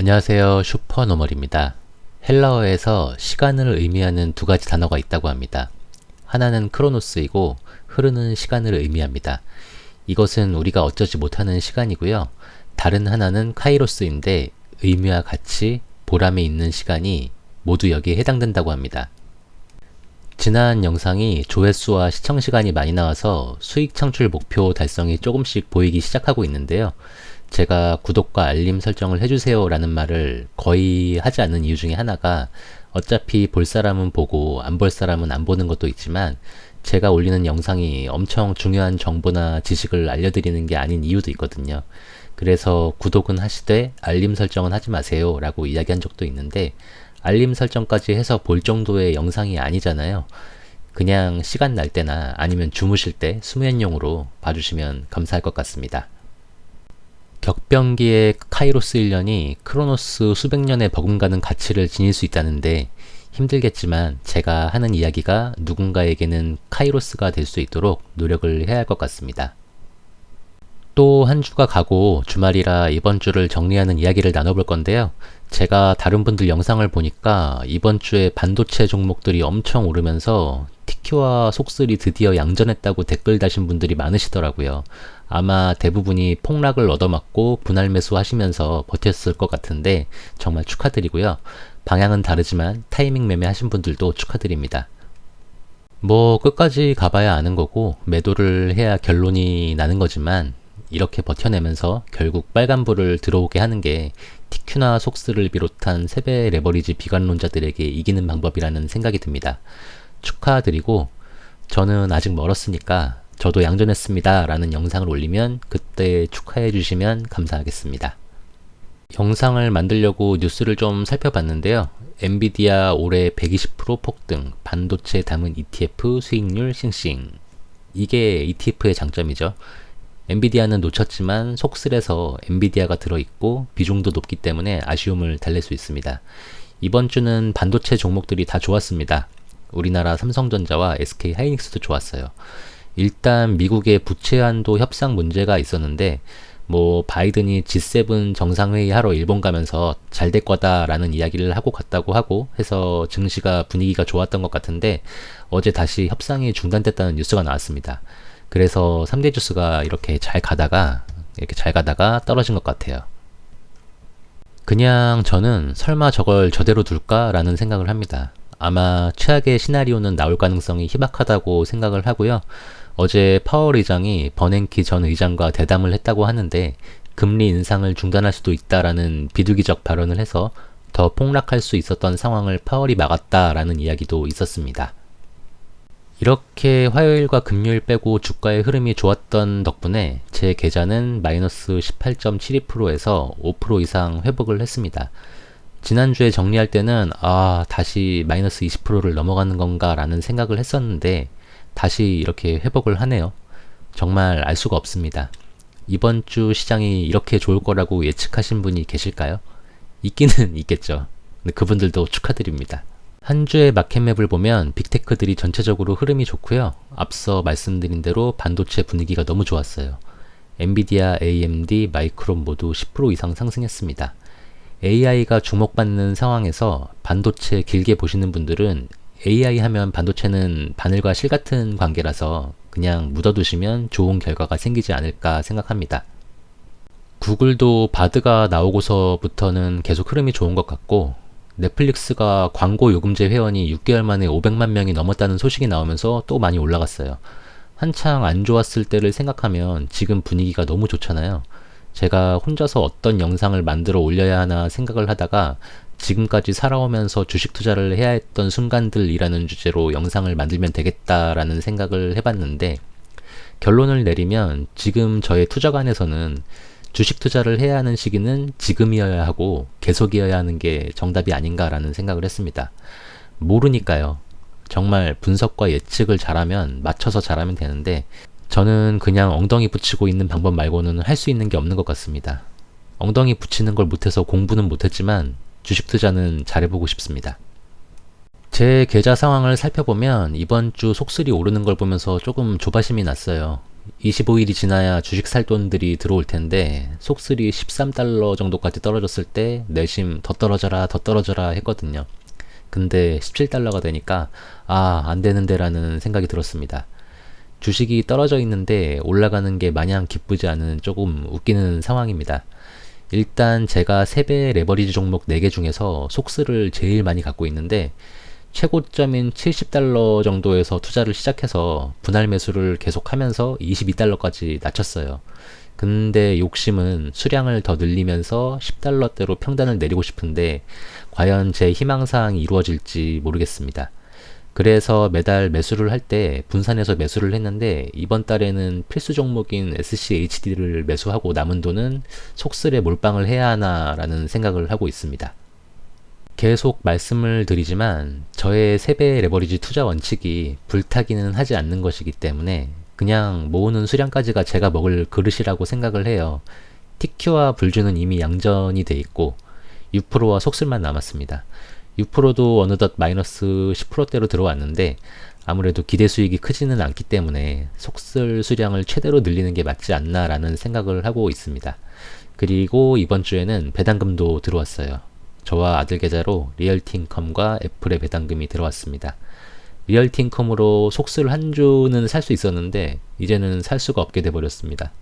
안녕하세요. 슈퍼노멀입니다. 헬라어에서 시간을 의미하는 두 가지 단어가 있다고 합니다. 하나는 크로노스이고 흐르는 시간을 의미합니다. 이것은 우리가 어쩌지 못하는 시간이고요. 다른 하나는 카이로스인데 의미와 같이 보람이 있는 시간이 모두 여기에 해당된다고 합니다. 지난 영상이 조회수와 시청 시간이 많이 나와서 수익 창출 목표 달성이 조금씩 보이기 시작하고 있는데요. 제가 구독과 알림 설정을 해주세요 라는 말을 거의 하지 않는 이유 중에 하나가 어차피 볼 사람은 보고 안 볼 사람은 안 보는 것도 있지만 제가 올리는 영상이 엄청 중요한 정보나 지식을 알려드리는 게 아닌 이유도 있거든요. 그래서 구독은 하시되 알림 설정은 하지 마세요 라고 이야기한 적도 있는데 알림 설정까지 해서 볼 정도의 영상이 아니잖아요. 그냥 시간 날 때나 아니면 주무실 때 수면용으로 봐주시면 감사할 것 같습니다. 격변기의 카이로스 1년이 크로노스 수백 년의 버금가는 가치를 지닐 수 있다는데 힘들겠지만 제가 하는 이야기가 누군가에게는 카이로스가 될 수 있도록 노력을 해야 할 것 같습니다. 또 한 주가 가고 주말이라 이번 주를 정리하는 이야기를 나눠볼 건데요. 제가 다른 분들 영상을 보니까 이번 주에 반도체 종목들이 엄청 오르면서 티큐와 속슬이 드디어 양전했다고 댓글 다신 분들이 많으시더라고요. 아마 대부분이 폭락을 얻어맞고 분할 매수 하시면서 버텼을 것 같은데 정말 축하드리고요. 방향은 다르지만 타이밍 매매 하신 분들도 축하드립니다. 뭐 끝까지 가봐야 아는 거고 매도를 해야 결론이 나는 거지만 이렇게 버텨내면서 결국 빨간불을 들어오게 하는 게 TQ나 속스를 비롯한 세배 레버리지 비관론자들에게 이기는 방법이라는 생각이 듭니다. 축하드리고 저는 아직 멀었으니까 저도 양전했습니다 라는 영상을 올리면 그때 축하해 주시면 감사하겠습니다. 영상을 만들려고 뉴스를 좀 살펴봤는데요. 엔비디아 올해 120% 폭등, 반도체 담은 ETF 수익률 싱싱. 이게 ETF의 장점이죠. 엔비디아는 놓쳤지만 속슬에서 엔비디아가 들어있고 비중도 높기 때문에 아쉬움을 달랠 수 있습니다. 이번 주는 반도체 종목들이 다 좋았습니다. 우리나라 삼성전자와 SK 하이닉스도 좋았어요. 일단 미국의 부채 한도 협상 문제가 있었는데 뭐 바이든이 G7 정상회의 하러 일본 가면서 잘 될 거다라는 이야기를 하고 갔다고 하고 해서 증시가 분위기가 좋았던 것 같은데 어제 다시 협상이 중단됐다는 뉴스가 나왔습니다. 그래서 3대 주스가 이렇게 잘 가다가 이렇게 잘 가다가 떨어진 것 같아요. 그냥 저는 설마 저걸 저대로 둘까라는 생각을 합니다. 아마 최악의 시나리오는 나올 가능성이 희박하다고 생각을 하고요. 어제 파월 의장이 버냉키 전 의장과 대담을 했다고 하는데 금리 인상을 중단할 수도 있다라는 비둘기적 발언을 해서 더 폭락할 수 있었던 상황을 파월이 막았다라는 이야기도 있었습니다. 이렇게 화요일과 금요일 빼고 주가의 흐름이 좋았던 덕분에 제 계좌는 마이너스 18.72%에서 5% 이상 회복을 했습니다. 지난주에 정리할 때는 아 다시 마이너스 20%를 넘어가는 건가 라는 생각을 했었는데 다시 이렇게 회복을 하네요. 정말 알 수가 없습니다. 이번 주 시장이 이렇게 좋을 거라고 예측하신 분이 계실까요? 있기는 있겠죠. 근데 그분들도 축하드립니다. 한 주의 마켓맵을 보면 빅테크들이 전체적으로 흐름이 좋고요. 앞서 말씀드린 대로 반도체 분위기가 너무 좋았어요. 엔비디아, AMD, 마이크론 모두 10% 이상 상승했습니다. AI가 주목받는 상황에서 반도체 길게 보시는 분들은 AI 하면 반도체는 바늘과 실 같은 관계라서 그냥 묻어두시면 좋은 결과가 생기지 않을까 생각합니다. 구글도 바드가 나오고서부터는 계속 흐름이 좋은 것 같고 넷플릭스가 광고 요금제 회원이 6개월 만에 500만 명이 넘었다는 소식이 나오면서 또 많이 올라갔어요. 한창 안 좋았을 때를 생각하면 지금 분위기가 너무 좋잖아요. 제가 혼자서 어떤 영상을 만들어 올려야 하나 생각을 하다가 지금까지 살아오면서 주식 투자를 해야 했던 순간들이라는 주제로 영상을 만들면 되겠다라는 생각을 해봤는데 결론을 내리면 지금 저의 투자관에서는 주식 투자를 해야 하는 시기는 지금이어야 하고 계속이어야 하는 게 정답이 아닌가라는 생각을 했습니다. 모르니까요. 정말 분석과 예측을 잘하면 맞춰서 잘하면 되는데 저는 그냥 엉덩이 붙이고 있는 방법 말고는 할 수 있는 게 없는 것 같습니다. 엉덩이 붙이는 걸 못해서 공부는 못했지만 주식 투자는 잘해보고 싶습니다. 제 계좌 상황을 살펴보면 이번 주 속슬이 오르는 걸 보면서 조금 조바심이 났어요. 25일이 지나야 주식 살 돈들이 들어올 텐데 속쓰리 13달러 정도까지 떨어졌을 때 내심 더 떨어져라 더 떨어져라 했거든요. 근데 17달러가 되니까 아, 안 되는데라는 생각이 들었습니다. 주식이 떨어져 있는데 올라가는 게 마냥 기쁘지 않은 조금 웃기는 상황입니다. 일단 제가 3배 레버리지 종목 4개 중에서 속스를 제일 많이 갖고 있는데 최고점인 70달러 정도에서 투자를 시작해서 분할 매수를 계속하면서 22달러까지 낮췄어요. 근데 욕심은 수량을 더 늘리면서 10달러대로 평단을 내리고 싶은데 과연 제 희망사항이 이루어질지 모르겠습니다. 그래서 매달 매수를 할 때 분산해서 매수를 했는데 이번 달에는 필수 종목인 SCHD를 매수하고 남은 돈은 속슬에 몰빵을 해야 하나라는 생각을 하고 있습니다. 계속 말씀을 드리지만 저의 세배 레버리지 투자 원칙이 불타기는 하지 않는 것이기 때문에 그냥 모으는 수량까지가 제가 먹을 그릇이라고 생각을 해요. TQ와 불주는 이미 양전이 돼 있고 6%와 속술만 남았습니다. 6%도 어느덧 마이너스 10%대로 들어왔는데 아무래도 기대 수익이 크지는 않기 때문에 속슬 수량을 최대로 늘리는 게 맞지 않나라는 생각을 하고 있습니다. 그리고 이번 주에는 배당금도 들어왔어요. 저와 아들 계좌로 리얼티인컴과 애플의 배당금이 들어왔습니다. 리얼티인컴으로 속술 한 주는 살 수 있었는데 이제는 살 수가 없게 돼버렸습니다.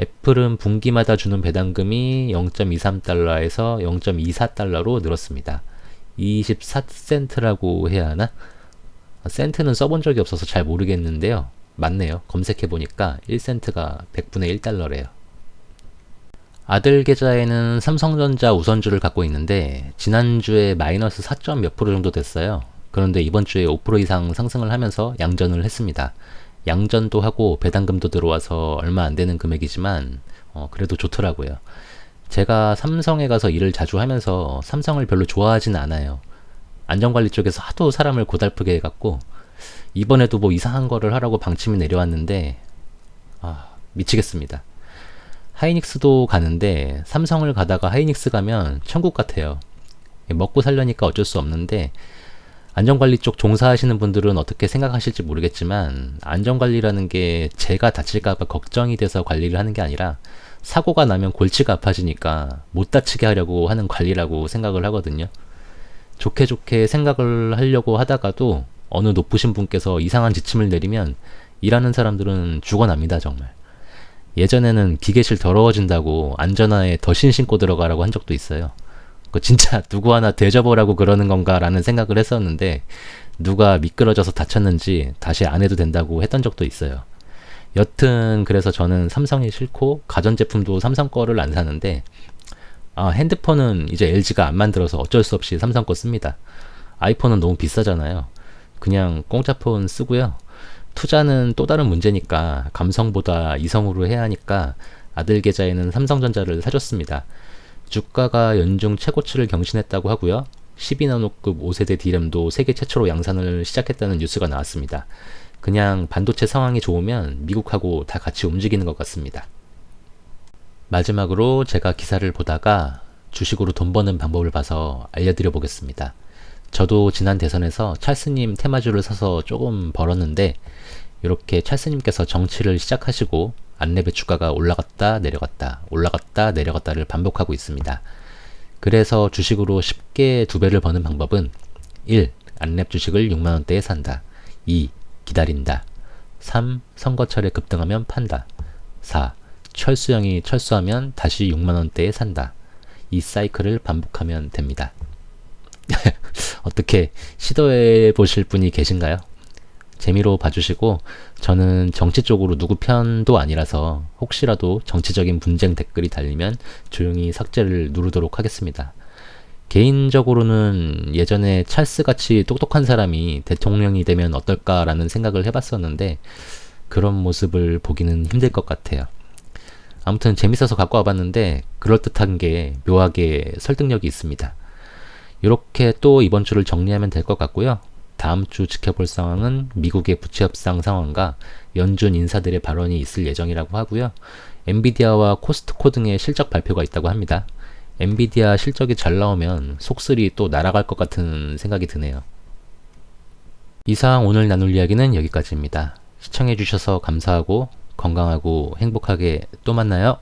애플은 분기마다 주는 배당금이 0.23달러에서 0.24달러로 늘었습니다. 24센트라고 해야 하나? 센트는 써본 적이 없어서 잘 모르겠는데요. 맞네요. 검색해보니까 1센트가 100분의 1달러래요. 아들 계좌에는 삼성전자 우선주를 갖고 있는데 지난주에 마이너스 4. 몇 프로 정도 됐어요. 그런데 이번 주에 5% 이상 상승을 하면서 양전을 했습니다. 양전도 하고 배당금도 들어와서 얼마 안 되는 금액이지만 어, 그래도 좋더라고요. 제가 삼성에 가서 일을 자주 하면서 삼성을 별로 좋아하진 않아요. 안전관리 쪽에서 하도 사람을 고달프게 해갖고 이번에도 뭐 이상한 거를 하라고 방침이 내려왔는데 아 미치겠습니다. 하이닉스도 가는데 삼성을 가다가 하이닉스 가면 천국 같아요. 먹고 살려니까 어쩔 수 없는데 안전관리 쪽 종사하시는 분들은 어떻게 생각하실지 모르겠지만 안전관리라는 게 제가 다칠까봐 걱정이 돼서 관리를 하는 게 아니라 사고가 나면 골치가 아파지니까 못 다치게 하려고 하는 관리라고 생각을 하거든요. 좋게 좋게 생각을 하려고 하다가도 어느 높으신 분께서 이상한 지침을 내리면 일하는 사람들은 죽어납니다, 정말. 예전에는 기계실 더러워진다고 안전화에 더신 신고 들어가라고 한 적도 있어요. 그 진짜 누구 하나 대접어라고 그러는 건가라는 생각을 했었는데 누가 미끄러져서 다쳤는지 다시 안 해도 된다고 했던 적도 있어요. 여튼 그래서 저는 삼성이 싫고 가전제품도 삼성 거를 안 사는데 아, 핸드폰은 이제 LG가 안 만들어서 어쩔 수 없이 삼성 거 씁니다. 아이폰은 너무 비싸잖아요. 그냥 공짜폰 쓰고요. 투자는 또 다른 문제니까 감성보다 이성으로 해야 하니까 아들 계좌에는 삼성전자를 사줬습니다. 주가가 연중 최고치를 경신했다고 하고요. 12나노급 5세대 D램도 세계 최초로 양산을 시작했다는 뉴스가 나왔습니다. 그냥 반도체 상황이 좋으면 미국하고 다 같이 움직이는 것 같습니다. 마지막으로 제가 기사를 보다가 주식으로 돈 버는 방법을 봐서 알려드려 보겠습니다. 저도 지난 대선에서 찰스님 테마주를 사서 조금 벌었는데 이렇게 찰스님께서 정치를 시작하시고 안랩의 주가가 올라갔다 내려갔다 올라갔다 내려갔다를 반복하고 있습니다. 그래서 주식으로 쉽게 두 배를 버는 방법은 1. 안랩 주식을 6만원대에 산다. 2. 기다린다. 3. 선거철에 급등하면 판다. 4. 철수형이 철수하면 다시 6만원대에 산다. 이 사이클을 반복하면 됩니다. 어떻게 시도해 보실 분이 계신가요? 재미로 봐주시고 저는 정치 쪽으로 누구 편도 아니라서 혹시라도 정치적인 분쟁 댓글이 달리면 조용히 삭제를 누르도록 하겠습니다. 개인적으로는 예전에 찰스 같이 똑똑한 사람이 대통령이 되면 어떨까라는 생각을 해봤었는데 그런 모습을 보기는 힘들 것 같아요. 아무튼 재밌어서 갖고 와봤는데 그럴듯한 게 묘하게 설득력이 있습니다. 이렇게 또 이번 주를 정리하면 될 것 같고요. 다음 주 지켜볼 상황은 미국의 부채 협상 상황과 연준 인사들의 발언이 있을 예정이라고 하고요. 엔비디아와 코스트코 등의 실적 발표가 있다고 합니다. 엔비디아 실적이 잘 나오면 속슬이 또 날아갈 것 같은 생각이 드네요. 이상 오늘 나눌 이야기는 여기까지입니다. 시청해주셔서 감사하고 건강하고 행복하게 또 만나요.